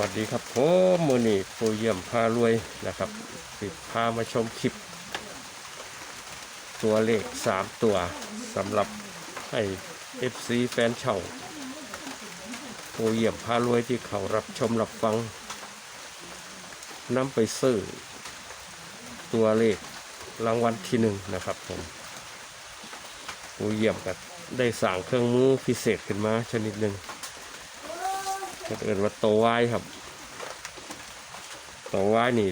วัสดีครับผมมือนี่ปูเยี่ยมพารวยนะครับสิดพามาชมคลิป ตัวเลขสามตัวสำหรับให้ FC แฟนเช่าปูเยี่ยมพารวยที่เขารับชมรับฟังนำไปซื้อ ตัวเลขรางวัลที่หนึ่งนะครับผมปูเยี่ยมก็ได้สั่งเครื่องมือพิเศษขึ้นมาชนิดหนึ่ง เอินว่าโตวายครับโตวายนี่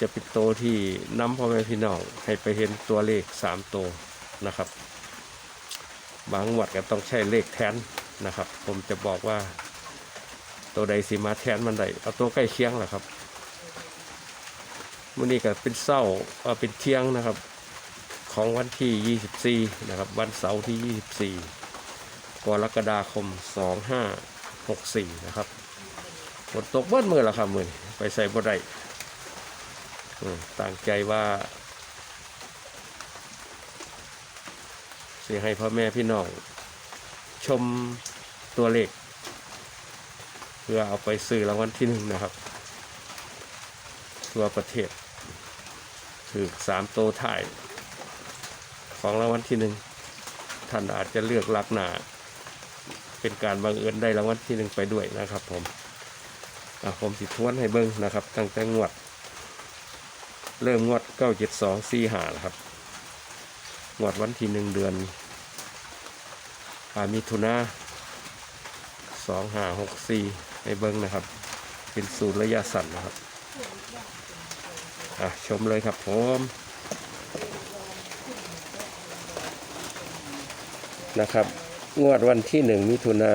จะเป็นโตที่น้ำพ่อแม่พี่น้องให้ไปเห็นตัวเลขสามโตนะครับ บางวัดก็ต้องใช้เลขแทนนะครับ ผมจะบอกว่า ตัวใดสิมาแทนมันใดเอาตัวใกล้เคียงแหละครับมื่อนี้ก็เป็นเศร้าเออเป็นเที่ยงนะครับ ของวันที่ 24 นะครับ วันเสาร์ที่ 24 กรกฎาคม 2564 นะครับฝนตกเบิ้ลมือแล้วครับมือไปใส่บ่ได้ตั้งใจว่าสิให้พ่อแม่พี่น้อง ชมตัวเลข เพื่อเอาไปซื้อรางวัลที่หนึ่งนะครับทั่วประเทศถือสามโตวถ่าย ของรางวัลที่หนึ่งท่านอาจจะเลือกลักหนา เป็นการบังเอิญได้รางวัลที่หนึ่งไปด้วยนะครับผมอะผมสิทวนให้เบิ้งนะครับ ตั้งแต่งวด เริ่มงวดเก้าเจ็ดสองสี่หาครับ งวดวันที่หนึ่งเดือนอามิถุนาสองหาหกสี่ให้เบิ้งนะครับ เป็นสูตรระยะสั้นนะครับอะชมเลยครับผมนะครับ งวดวันที่หนึ่งมิถุนา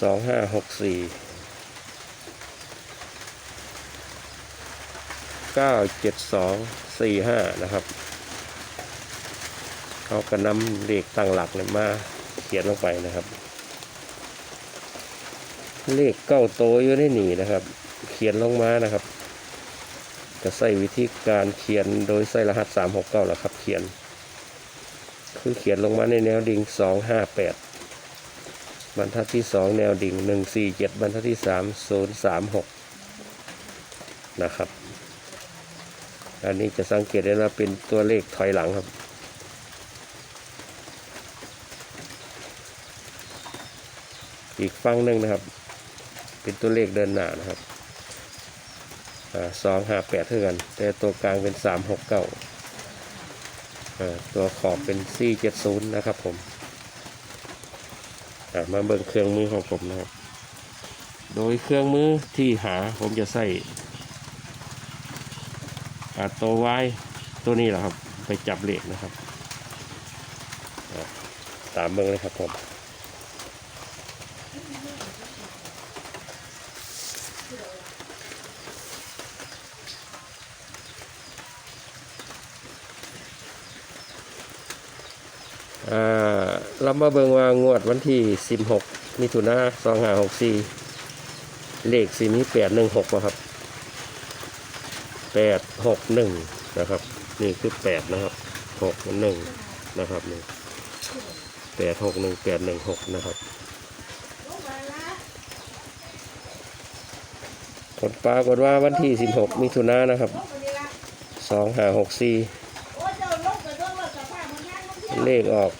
สองห้าหกสี่เก้าเจ็ดสองสี่ห้านะครับเขาก็นำเลขตั้งหลักเนี่ยมาเขียนลงไปนะครับ เลขเก้าโตอยู่ในหนีนะครับ เขียนลงมานะครับ จะใส่วิธีการเขียนโดยใส่รหัสสามหกเก้าหละครับเขียน คือเขียนลงมาในแนวดิ่งสองห้าแปดบรรทัดที่สองแนวดิ่งหนึ่งสี่เจ็ดบรรทัดที่สามศูนย์สามหกนะครับ อันนี้จะสังเกตได้ว่าเป็นตัวเลขถอยหลังครับ อีกฝั่งหนึ่งนะครับ เป็นตัวเลขเดินหน้านะครับสองห้าแปดเท่ากัน แต่ตัวกลางเป็นสามหกเก้าอ่า ตัวขอบเป็น470นะครับผมมาเบิ่งเครื่องมือของผมนะครับ โดยเครื่องมือที่หาผมจะใส่ตัววายตัวนี้แหละครับ ไปจับเหล็กนะครับอ่าตามเบิ่งเลยครับผม เรามาเบิงว่างวดวันที่ 16 มิถุนาสองห้าหกสี่เลขสีนี้แปดหนึ่งหกนะครับแปดหกหนึ่งนะครับ นี่คือแปดนะครับหกหนึ่งนะครับนี่แปดหกหนึ่งแปดหนึ่งหกนะครับผลปรากฏว่าวันที่ 16 มิถุนายนนะครับสองหาหกสี่ เลขออก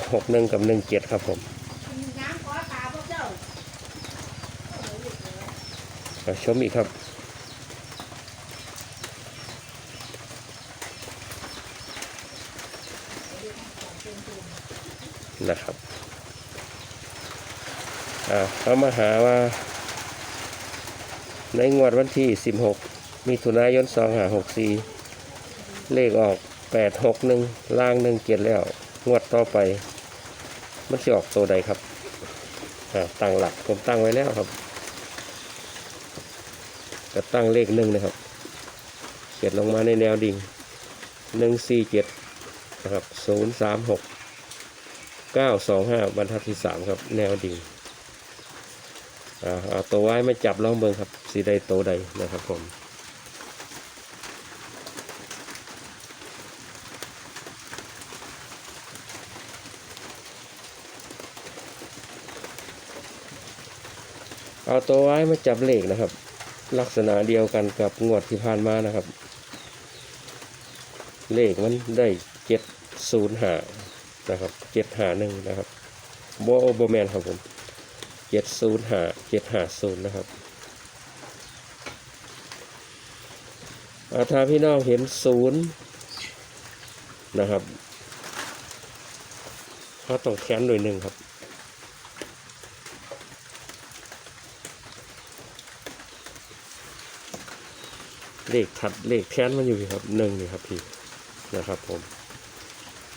861กับ17ครับผมมาชมอีกครับ นะครับอ่าเขามาหาว่า ในงวดวันที่ 16มิถุนายน2564 เลขออก 861 ล่างหนึ่งเกียรแล้ว งวดต่อไป มันจะออกตัวใดครับตั้งหลักผมตั้งไว้แล้วครับก็ตั้งเลขหนึ่งนะครับเขียนลงมาในแนวดิ่งหนึ่งสี่เจ็ดนะครับศูนย์สามหกเก้าสองห้าบรรทัดที่สามครับ แนวดิ่งอ่าเอาตัวไว้ไมาจับล่องเบิงครับสีใดตัวใดนะครับผม เอาตัวไว้มาจับเลขนะครับ ลักษณะเดียวกันกับงวดที่ผ่านมานะครับ เลขมันได้เจ็ดศูนย์หานะครับเจ็ดหาหนึ่งนะครับโบโอบแมนครับผมเจ็ดศูนย์หาเจ็ดหาศูนย์นะครับอาถ้าพี่น้องเห็นศูนย์นะครับเขาต้องแค้นโดวยหนึ่งครับ เลขถัดเลขแค้นมันอยู่ครับหนึ่งนี่ครับพี่นะครับ ผม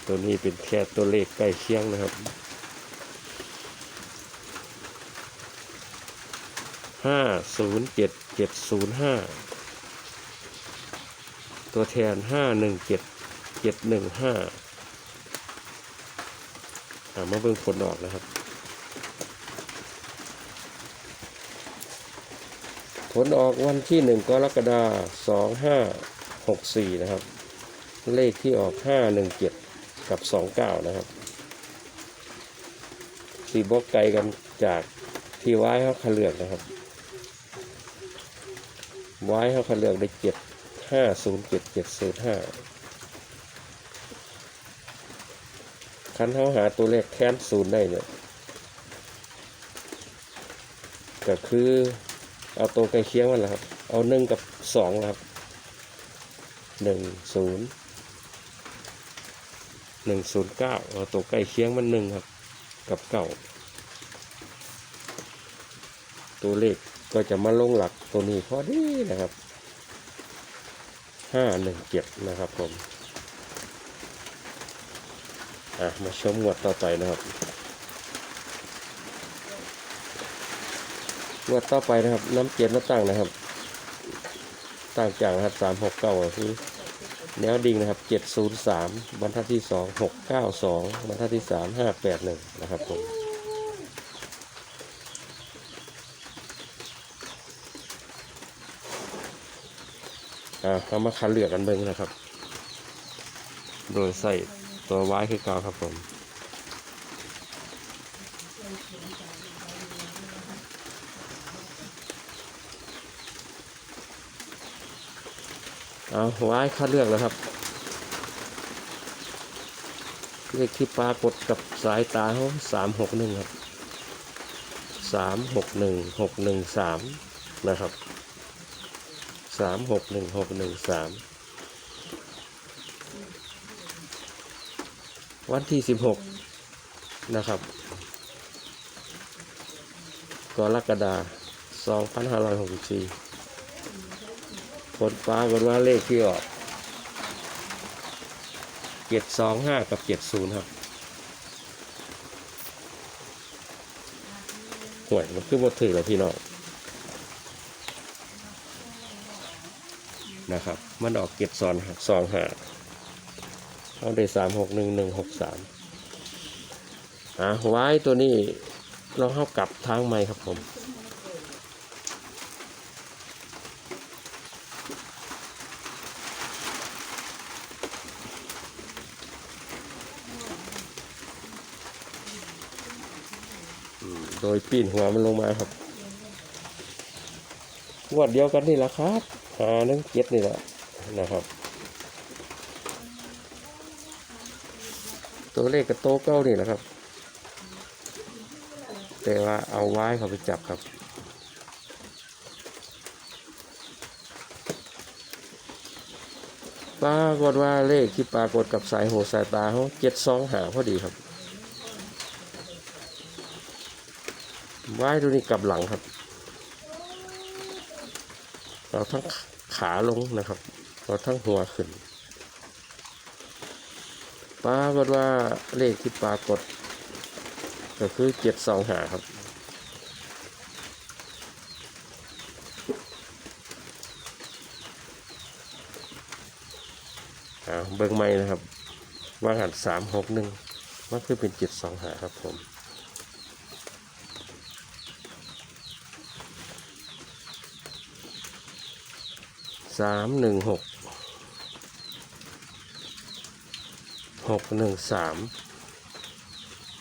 ตัวนี้เป็นแค่ตัวเลขใกล้เคียงนะครับห้าศูนย์เจ็ดเจ็ดศูนย์ห้าตัวแทนห้าหนึ่งเจ็ดเจ็ดหนึ่งห้ามาเบิ่งผลออกนะครับ ผลออกวันที่หนึ่งกรกฎาสองห้าหกสี่นะครับ เลขที่ออกห้าหนึ่งเจ็ดกับสองเก้านะครับสี่บล็อกไกลกันจากที่ไว้เขาขเลือกนะครับไว้เขาขเลือกได้เจ็ดห้าศูนย์เจ็ดเจ็ดศูนย์ห้าคันเขาหาตัวเลขแค้นศูนย์ได้เนี่ยก็คือ เอาตัวใกล้เคียงมันแหละครับ เอาหนึ่งกับสองนะครับหนึ่งศูนย์หนึ่งศูนย์เก้าเอาตัวใกล้เคียงมันหนึ่งครับ กับเก้าตัวเลขก็จะมาลงหลักตัวนี้พอดีนะครับห้าหนึ่งเจ็ดนะครับผมอะมาชมงวดต่อไปนะครับ งวดต่อไปนะครับ น้ำเจ็ดน้ำตั้งนะครับ ตั้งจากรหัสสามหกเก้าคือแนวดิ่งนะครับเจ็ดศูนย์สามบรรทัดที่สองหกเก้าสองบรรทัดที่สามห้าแปดหนึ่งนะครับผมอ่าเอามาคัดเลือกกันเบิ้งนะครับ โดยใส่ตัวไว้คือเก่าครับผม เอาไว้ค่าเลือกแล้วครับ เลขที่ปรากฏกับสายตาเขาสามหกหนึ่งครับสามหกหนึ่งหกหนึ่งสามนะครับสามหกหนึ่งหกหนึ่งสามวันที่สิบหกนะครับกรกฎาคมบสี่ ผลฟ้ากันว่าเลขที่ออกเจ็ดสองห้ากับเจ็ดศูนย์ครับห่วยมันคือนมาถือแล้วพี่น้องนะครับ มันออกเก็บสอนสองหาเอาได้สามหกหนึ่งหนึ่งหกสามอะไว้ตัวนี้เราเข้ากลับทางใหม่ครับผม ดยปีนหัวมันลงมาครับงวดเดียวกันนี่แหละครับหาหนึ่งเจ็ดนี่แหละนะครับ ตัวเลขกับโต๊ะเก้านี่แหละครับ แต่ว่าเอาไว้เขาไปจับครับปรากฏว่าเลขที่ปรากฏกับสายโหสายตาเขาเจ็ดสองหาพอดีครับ ว้ตัวนี้กลับหลังครับ เราทั้งขาลงนะครับ เราทั้งหัวขึ้นปราบอกว่าเลขที่ปรากฏ ก็คือเจ็ดสองหาครับเบิ้งไม่นะครับ ว่าหันสามหกหนึ่งมันคือเป็นเจ็ดสองหาครับผม สามหนึ่งหกหกหนึ่งสาม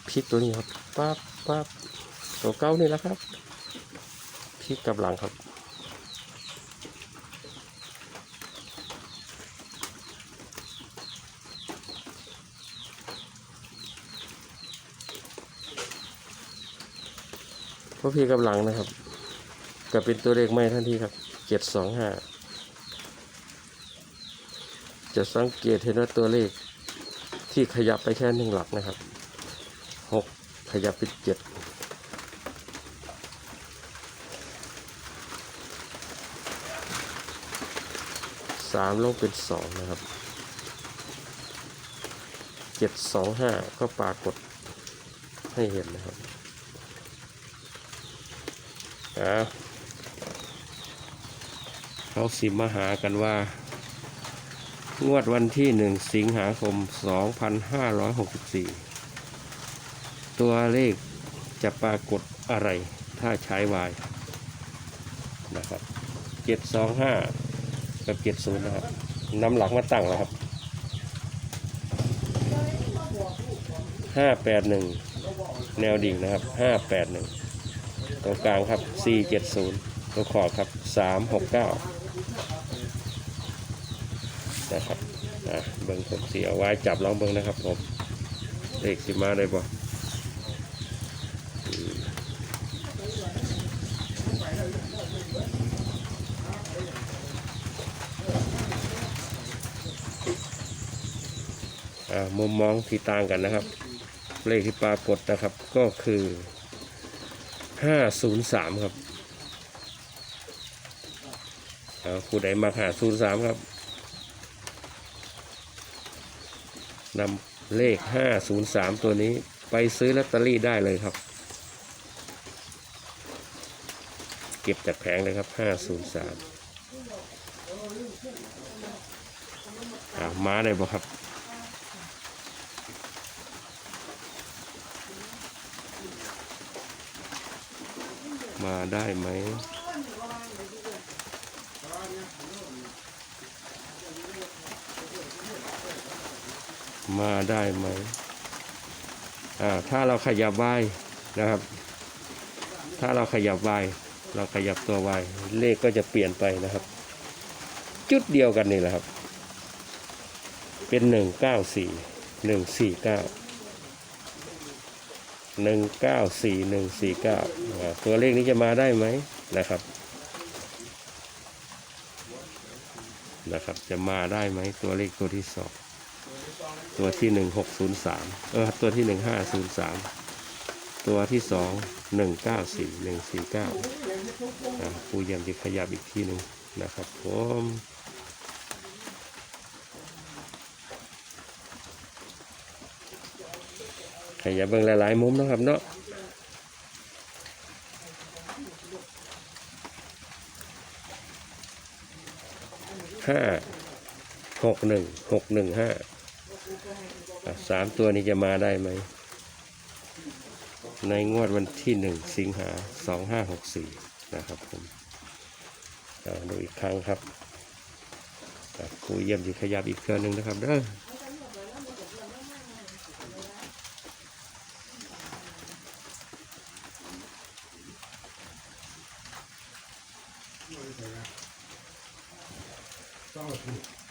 พลิกตัวนี้ครับปั๊บปั๊บตัวเก้านี่แหละครับพลิกกับหลังครับพอพี่กำลังนะครับ ก็เป็นตัวเลขไม่ทันทีครับเจ็ดสองห้า จะสังเกตเห็นว่าตัวเลขที่ขยับไปแค่หนึ่งหลักนะครับหกขยับเป็นเจ็ดสามลงเป็นสองนะครับเจ็ดสองห้าก็ปรากฏให้เห็นนะครับอะเขาสิมาหากันว่า งวดวันที่หนึ่งสิงหาคม 2564 ตัวเลขจะปรากฏอะไรถ้าใช้วายนะครับ 725 กับ 70 นะครับนำหลักมาตั้งแล้วครับ 581 แนวดิ่งนะครับ 581 ตรงกลางครับ 470ตัวขอบครับ 369 นะครับอะเบิ้งผมสีเอาไว้จับลองเบิ้งนะครับผมเลขสิมาได้บ่อืมอ่ามุมมองที่ต่างกันนะครับ เลขที่ปรากฏนะครับก็คือห้าศูนย์สามครับผู้ใดมาหาศูนย์สามครับ นำเลขห้าศูนย์สามตัวนี้ไปซื้อลอตเตอรี่ได้เลยครับ เก็บจากแผงเลยครับห้าศูนย์สามมาได้บ่ครับ มาได้ไหม มาได้ไหมอ่าถ้าเราขยับวายนะครับ ถ้าเราขยับวายเราขยับตัววายเลขก็จะเปลี่ยนไปนะครับ จุดเดียวกันนี่แหละครับ เป็นหนึ่งเก้าสี่หนึ่งสี่เก้าหนึ่งเก้าสี่หนึ่งสี่เก้าตัวเลขนี้จะมาได้ไหมนะครับนะครับ จะมาได้ไหมตัวเลขตัวที่สอง ตัวที่หนึ่งหกศูนย์สามเออตัวที่หนึ่งห้าศูนย์สามตัวที่สองหนึ่งเก้าสี่หนึ่งสี่เก้าผู้เยี่ยมจะขยับอีกทีหนึ่งนะครับผมขยับเบิ่งหลายๆมุมเนาะครับเนาะห้าหกหนึ่งหกหนึ่งห้า สามตัวนี้จะมาได้ไหม ในงวดวันที่หนึ่งสิงหาสองห้าหกสี่นะครับผมอ่าดูอีกครั้งครับครูเยี่ยมจะขยับอีกเครื่องหนึ่งนะครับเด้อ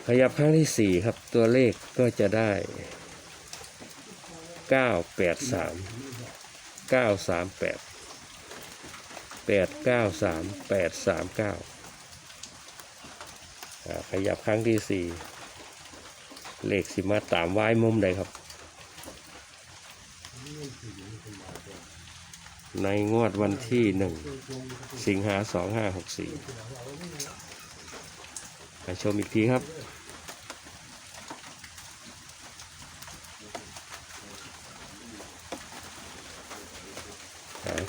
ขยับครั้งที่สี่ครับตัวเลขก็จะได้เก้าแปดสามเก้าสามแปดแปดเก้าสามแปดสามเก้าขยับครั้งที่สี่เลขสิมาตามไว้มุมใดครับ ในงวดวันที่หนึ่งสิงหาสองห้าหกสี่ ไปชมอีกทีครับ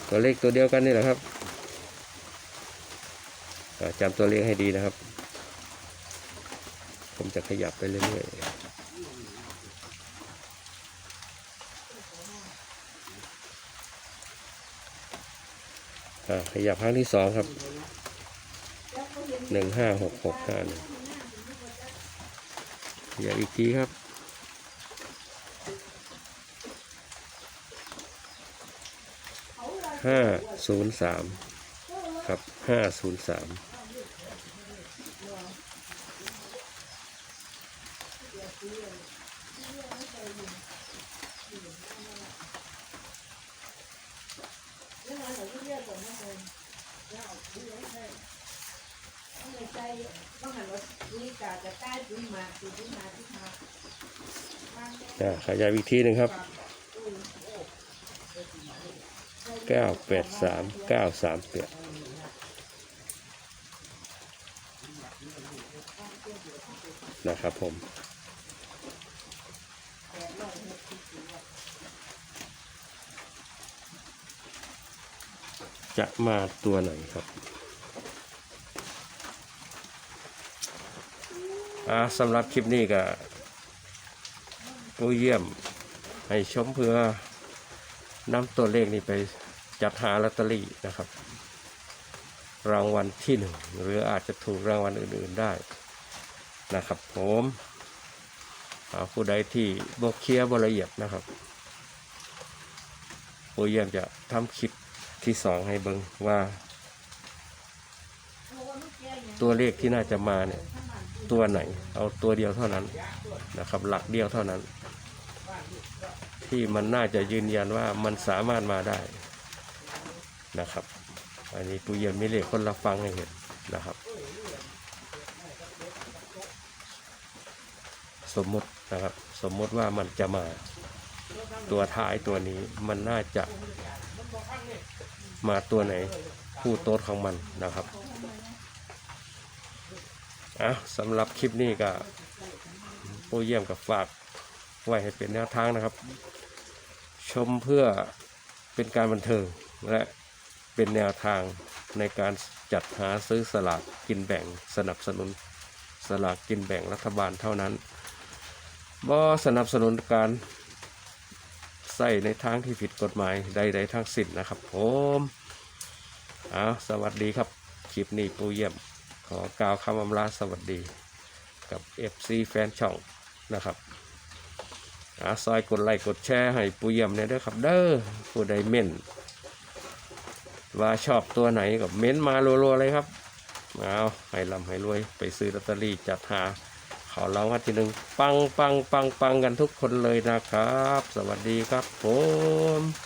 ตัวเลขตัวเดียวกันนี่แหละครับจำตัวเลขให้ดีนะครับ ผมจะขยับไปเรื่อยๆขยับครั้งที่สองครับ หนึ่งห้าหกหกห้าหนึ่งอย่าอีกทีครับ ห้าศูนย์สามครับห้าศูนย์สาม ใจต้องหันรถนี่กาจะใกล้ปุ๋ยมาปุ๋ยมาที่มาอ่าขยายอีกทีหนึ่งครับเก้าแปดสามเก้าสามแปดนะครับผมจะมาตัวไหนครับ อ่าสำหรับคลิปนี้ก็ผู้เยี่ยม ให้ชมเพื่อนำตัวเลขนี้ไปจัดหาลอตเตอรี่นะครับ รางวัลที่หนึ่งหรืออาจจะถูกรางวัลอื่นๆได้นะครับผมอ่าผู้ใดที่บกเคลียร์บละเอียดนะครับผู้เยี่ยมจะทำคลิปที่สองให้เบิงว่า ตัวเลขที่น่าจะมาเนี่ย ตัวไหน เอาตัวเดียวเท่านั้นนะครับ หลักเดียวเท่านั้น ที่มันน่าจะยืนยันว่ามันสามารถมาได้นะครับ อันนี้ปูเยี่ยมมีเลขคนรับฟังให้เห็นนะครับ สมมตินะครับ สมมติว่ามันจะมาตัวท้ายตัวนี้มันน่าจะมาตัวไหน คู่โต๊ดของมันนะครับ อะสำหรับคลิปนี้ก็ผู้เยี่ยมกับฝากไว้ให้เป็นแนวทางนะครับ ชมเพื่อเป็นการบันเทิงและเป็นแนวทางในการจัดหาซื้อสลากกินแบ่งสนับสนุนสลากกินแบ่งรัฐบาลเท่านั้นบ่สนับสนุนการใส่ในทางที่ผิดกฎหมายใดๆทั้งสิ้นนะครับผมอ้าวสวัสดีครับ คลิปนี้ปูเยี่ยม ขอกล่าวคำอำลาสวัสดีกับ FC แฟนช่องนะครับอาซอยกดไลค์กดแชร์ให้ปูเยี่ยมเนี่ยด้วยครับเด้อผู้ใดเม่น ว่าชอบตัวไหนก็เม้นมารัวๆเลยครับเอาให้ลำให้รวยไปซื้อลอตเตอรี่จัดหาขอรางวัลที่หนึ่งปังปังปังปังกันทุกคนเลยนะครับ สวัสดีครับผม